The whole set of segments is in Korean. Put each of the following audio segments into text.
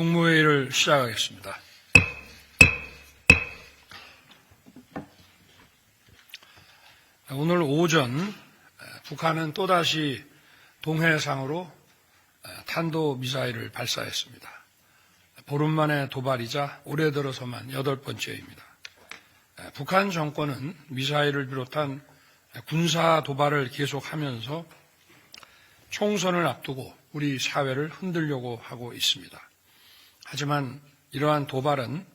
국무회의를 시작하겠습니다. 오늘 오전 북한은 또다시 동해상으로 탄도 미사일을 발사했습니다. 보름 만의 도발이자 올해 들어서만 여덟 번째입니다. 북한 정권은 미사일을 비롯한 군사 도발을 계속하면서 총선을 앞두고 우리 사회를 흔들려고 하고 있습니다. 하지만 이러한 도발은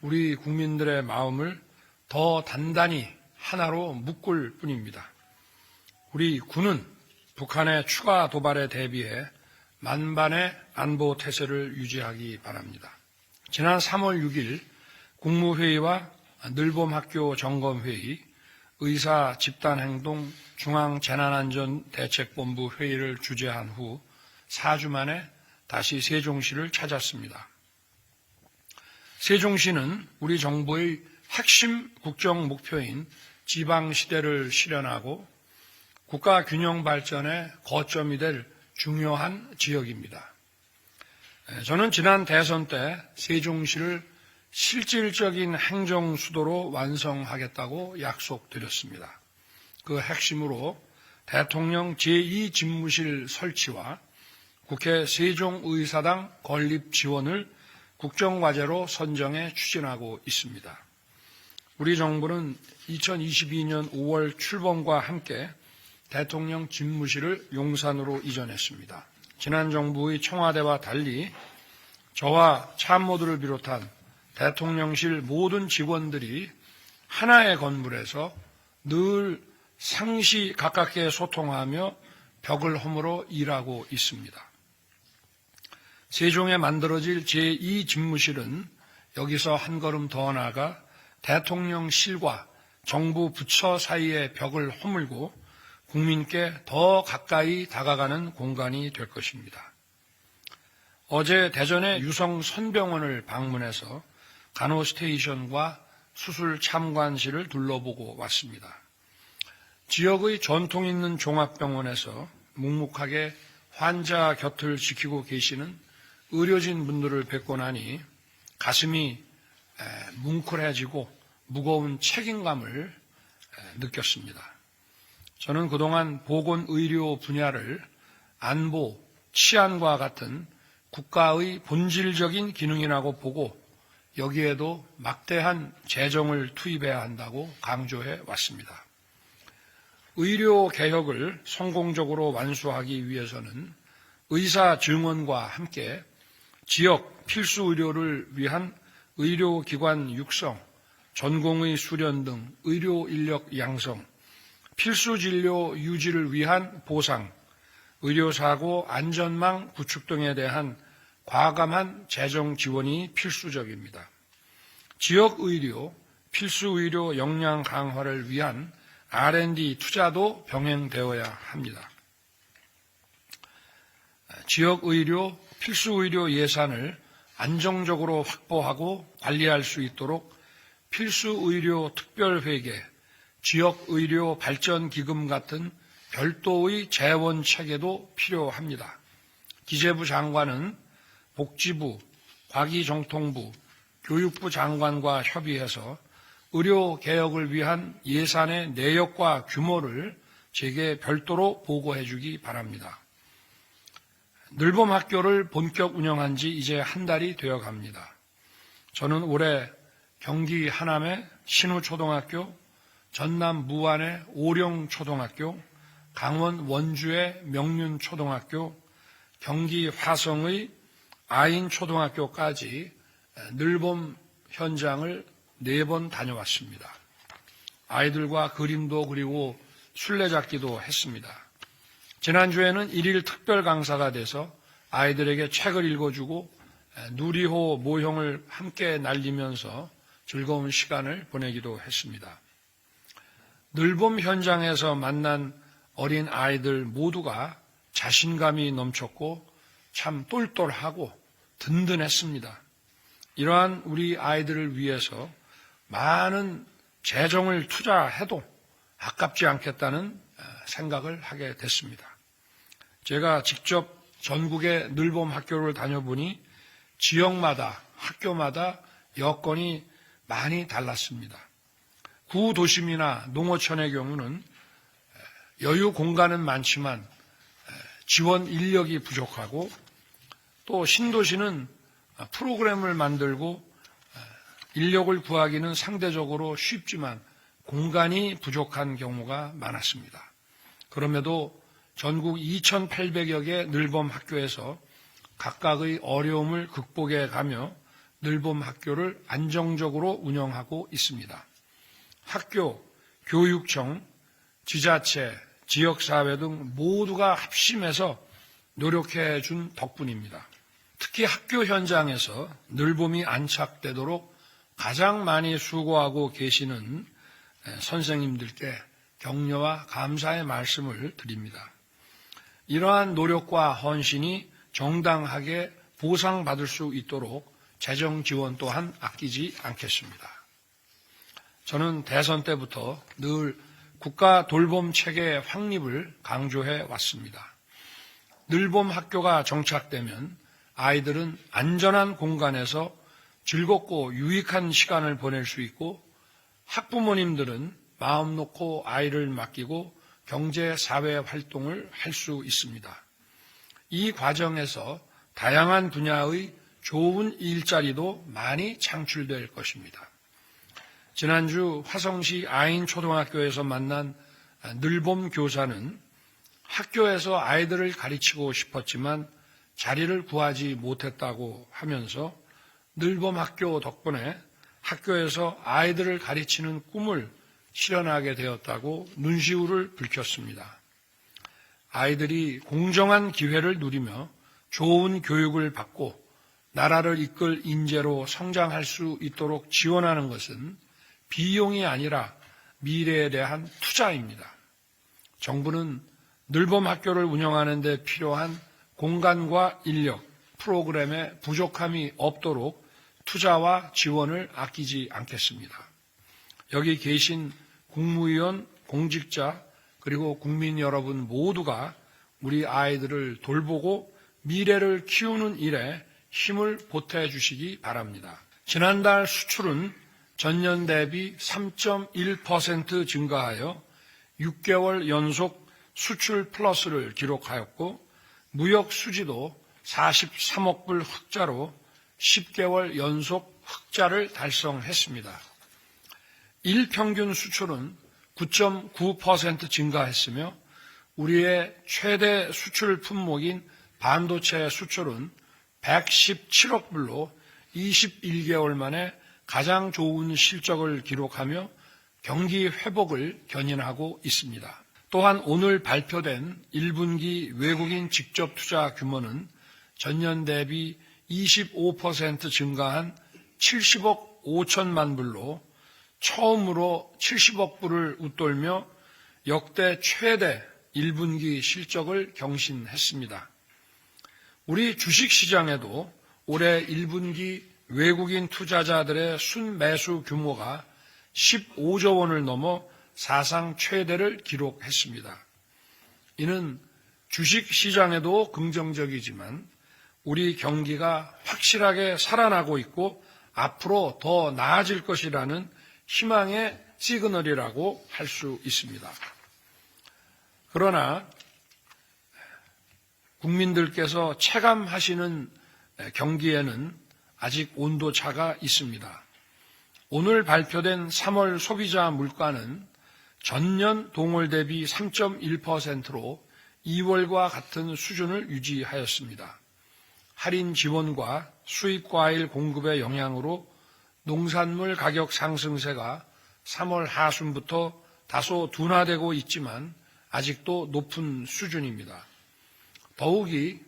우리 국민들의 마음을 더 단단히 하나로 묶을 뿐입니다. 우리 군은 북한의 추가 도발에 대비해 만반의 안보 태세를 유지하기 바랍니다. 지난 3월 6일 국무회의와 늘봄학교 점검회의, 의사 집단행동 중앙재난안전대책본부 회의를 주재한 후 4주 만에 다시 세종시를 찾았습니다. 세종시는 우리 정부의 핵심 국정 목표인 지방시대를 실현하고 국가 균형 발전의 거점이 될 중요한 지역입니다. 저는 지난 대선 때 세종시를 실질적인 행정 수도로 완성하겠다고 약속드렸습니다. 그 핵심으로 대통령 제2집무실 설치와 국회 세종의사당 건립 지원을 국정과제로 선정해 추진하고 있습니다. 우리 정부는 2022년 5월 출범과 함께 대통령 집무실을 용산으로 이전했습니다. 지난 정부의 청와대와 달리 저와 참모들을 비롯한 대통령실 모든 직원들이 하나의 건물에서 늘 상시 가깝게 소통하며 벽을 허물어 일하고 있습니다. 세종에 만들어질 제2집무실은 여기서 한 걸음 더 나아가 대통령실과 정부 부처 사이의 벽을 허물고 국민께 더 가까이 다가가는 공간이 될 것입니다. 어제 대전의 유성 선병원을 방문해서 간호스테이션과 수술 참관실을 둘러보고 왔습니다. 지역의 전통 있는 종합병원에서 묵묵하게 환자 곁을 지키고 계시는 의료진 분들을 뵙고 나니 가슴이 뭉클해지고 무거운 책임감을 느꼈습니다. 저는 그동안 보건의료 분야를 안보, 치안과 같은 국가의 본질적인 기능이라고 보고 여기에도 막대한 재정을 투입해야 한다고 강조해 왔습니다. 의료 개혁을 성공적으로 완수하기 위해서는 의사 증언과 함께 지역 필수 의료를 위한 의료기관 육성, 전공의 수련 등 의료 인력 양성, 필수 진료 유지를 위한 보상, 의료사고 안전망 구축 등에 대한 과감한 재정 지원이 필수적입니다. 지역 의료, 필수 의료 역량 강화를 위한 R&D 투자도 병행되어야 합니다. 지역 의료, 필수 의료 예산을 안정적으로 확보하고 관리할 수 있도록 필수 의료 특별회계, 지역 의료 발전 기금 같은 별도의 재원 체계도 필요합니다. 기재부 장관은 복지부, 과기정통부, 교육부 장관과 협의해서 의료 개혁을 위한 예산의 내역과 규모를 제게 별도로 보고해 주기 바랍니다. 늘봄 학교를 본격 운영한 지 이제 한 달이 되어 갑니다. 저는 올해 경기 하남의 신우초등학교, 전남 무안의 오령초등학교, 강원 원주의 명륜초등학교, 경기 화성의 아인초등학교까지 늘봄 현장을 네 번 다녀왔습니다. 아이들과 그림도 그리고 술래잡기도 했습니다. 지난주에는 일일 특별 강사가 돼서 아이들에게 책을 읽어주고 누리호 모형을 함께 날리면서 즐거운 시간을 보내기도 했습니다. 늘봄 현장에서 만난 어린 아이들 모두가 자신감이 넘쳤고 참 똘똘하고 든든했습니다. 이러한 우리 아이들을 위해서 많은 재정을 투자해도 아깝지 않겠다는 생각을 하게 됐습니다. 제가 직접 전국의 늘봄 학교를 다녀보니 지역마다 학교마다 여건이 많이 달랐습니다. 구도심이나 농어촌의 경우는 여유 공간은 많지만 지원 인력이 부족하고 또 신도시는 프로그램을 만들고 인력을 구하기는 상대적으로 쉽지만 공간이 부족한 경우가 많았습니다. 그럼에도 전국 2,800여 개 늘봄 학교에서 각각의 어려움을 극복해 가며 늘봄 학교를 안정적으로 운영하고 있습니다. 학교, 교육청, 지자체, 지역사회 등 모두가 합심해서 노력해 준 덕분입니다. 특히 학교 현장에서 늘봄이 안착되도록 가장 많이 수고하고 계시는 선생님들께 격려와 감사의 말씀을 드립니다. 이러한 노력과 헌신이 정당하게 보상받을 수 있도록 재정 지원 또한 아끼지 않겠습니다. 저는 대선 때부터 늘 국가 돌봄 체계 확립을 강조해 왔습니다. 늘봄 학교가 정착되면 아이들은 안전한 공간에서 즐겁고 유익한 시간을 보낼 수 있고 학부모님들은 마음 놓고 아이를 맡기고 경제 사회 활동을 할 수 있습니다. 이 과정에서 다양한 분야의 좋은 일자리도 많이 창출될 것입니다. 지난주 화성시 아인 초등학교에서 만난 늘봄 교사는 학교에서 아이들을 가르치고 싶었지만 자리를 구하지 못했다고 하면서 늘봄 학교 덕분에 학교에서 아이들을 가르치는 꿈을 실현하게 되었다고 눈시울을 붉혔습니다. 아이들이 공정한 기회를 누리며 좋은 교육을 받고 나라를 이끌 인재로 성장할 수 있도록 지원하는 것은 비용이 아니라 미래에 대한 투자입니다. 정부는 늘봄 학교를 운영하는 데 필요한 공간과 인력, 프로그램에 부족함이 없도록 투자와 지원을 아끼지 않겠습니다. 여기 계신 국무위원, 공직자, 그리고 국민 여러분 모두가 우리 아이들을 돌보고 미래를 키우는 일에 힘을 보태 주시기 바랍니다. 지난달 수출은 전년 대비 3.1% 증가하여 6개월 연속 수출 플러스를 기록하였고 무역 수지도 43억 불 흑자로 10개월 연속 흑자를 달성했습니다. 일평균 수출은 9.9% 증가했으며 우리의 최대 수출 품목인 반도체 수출은 117억 불로 21개월 만에 가장 좋은 실적을 기록하며 경기 회복을 견인하고 있습니다. 또한 오늘 발표된 1분기 외국인 직접 투자 규모는 전년 대비 25% 증가한 70억 5천만 불로 처음으로 70억 불을 웃돌며 역대 최대 1분기 실적을 경신했습니다. 우리 주식시장에도 올해 1분기 외국인 투자자들의 순매수 규모가 15조 원을 넘어 사상 최대를 기록했습니다. 이는 주식시장에도 긍정적이지만 우리 경기가 확실하게 살아나고 있고 앞으로 더 나아질 것이라는 희망의 시그널이라고 할 수 있습니다. 그러나 국민들께서 체감하시는 경기에는 아직 온도차가 있습니다. 오늘 발표된 3월 소비자 물가는 전년 동월 대비 3.1%로 2월과 같은 수준을 유지하였습니다. 할인 지원과 수입 과일 공급의 영향으로 농산물 가격 상승세가 3월 하순부터 다소 둔화되고 있지만 아직도 높은 수준입니다. 더욱이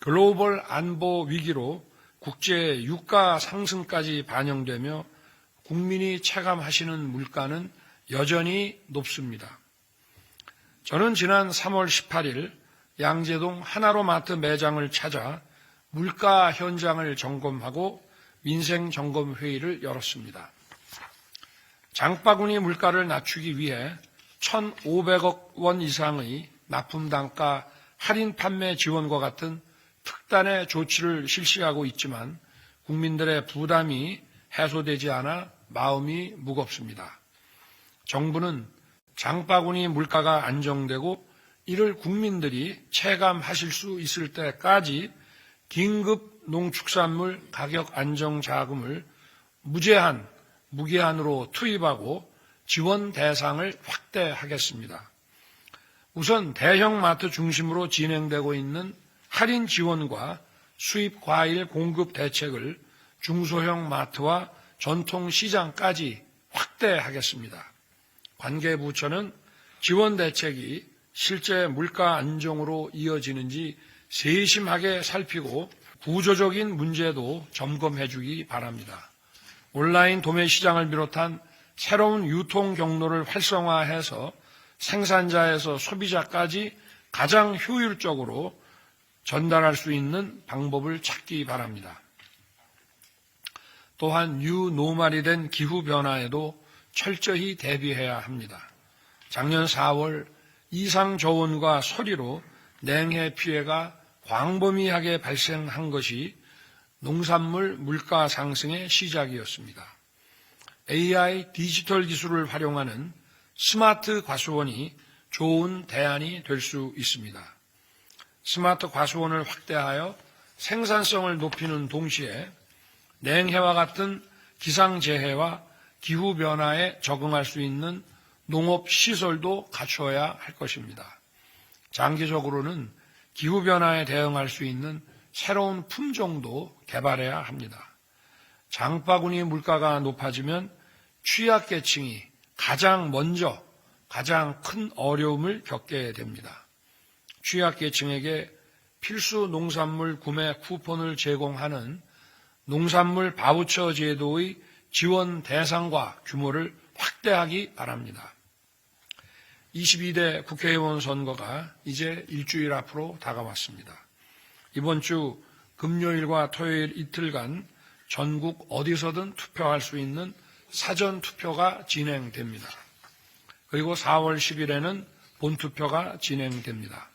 글로벌 안보 위기로 국제 유가 상승까지 반영되며 국민이 체감하시는 물가는 여전히 높습니다. 저는 지난 3월 18일 양재동 하나로마트 매장을 찾아 물가 현장을 점검하고 민생 점검 회의를 열었습니다. 장바구니 물가를 낮추기 위해 1,500억 원 이상의 납품 단가 할인 판매 지원과 같은 특단의 조치를 실시하고 있지만 국민들의 부담이 해소되지 않아 마음이 무겁습니다. 정부는 장바구니 물가가 안정되고 이를 국민들이 체감하실 수 있을 때까지 긴급 농축산물 가격 안정 자금을 무제한, 무기한으로 투입하고 지원 대상을 확대하겠습니다. 우선 대형 마트 중심으로 진행되고 있는 할인 지원과 수입 과일 공급 대책을 중소형 마트와 전통 시장까지 확대하겠습니다. 관계부처는 지원 대책이 실제 물가 안정으로 이어지는지 세심하게 살피고 구조적인 문제도 점검해 주기 바랍니다. 온라인 도매 시장을 비롯한 새로운 유통 경로를 활성화해서 생산자에서 소비자까지 가장 효율적으로 전달할 수 있는 방법을 찾기 바랍니다. 또한 뉴노말이 된 기후 변화에도 철저히 대비해야 합니다. 작년 4월 이상 저온과 소리로 냉해 피해가 광범위하게 발생한 것이 농산물 물가 상승의 시작이었습니다. AI 디지털 기술을 활용하는 스마트 과수원이 좋은 대안이 될 수 있습니다. 스마트 과수원을 확대하여 생산성을 높이는 동시에 냉해와 같은 기상재해와 기후변화에 적응할 수 있는 농업 시설도 갖춰야 할 것입니다. 장기적으로는 기후변화에 대응할 수 있는 새로운 품종도 개발해야 합니다. 장바구니 물가가 높아지면 취약계층이 가장 먼저 가장 큰 어려움을 겪게 됩니다. 취약계층에게 필수 농산물 구매 쿠폰을 제공하는 농산물 바우처 제도의 지원 대상과 규모를 확대하기 바랍니다. 22대 국회의원 선거가 이제 일주일 앞으로 다가왔습니다. 이번 주 금요일과 토요일 이틀간 전국 어디서든 투표할 수 있는 사전 투표가 진행됩니다. 그리고 4월 10일에는 본투표가 진행됩니다.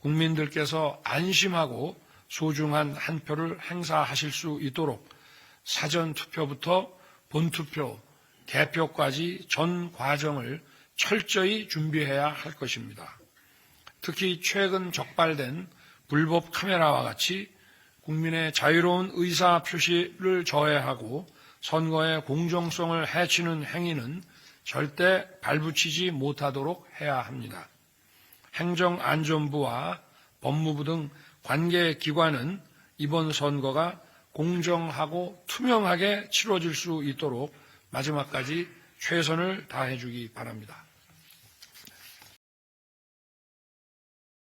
국민들께서 안심하고 소중한 한 표를 행사하실 수 있도록 사전 투표부터 본투표, 개표까지 전 과정을 철저히 준비해야 할 것입니다. 특히 최근 적발된 불법 카메라와 같이 국민의 자유로운 의사 표시를 저해하고 선거의 공정성을 해치는 행위는 절대 발붙이지 못하도록 해야 합니다. 행정안전부와 법무부 등 관계 기관은 이번 선거가 공정하고 투명하게 치러질 수 있도록 마지막까지 최선을 다해주기 바랍니다.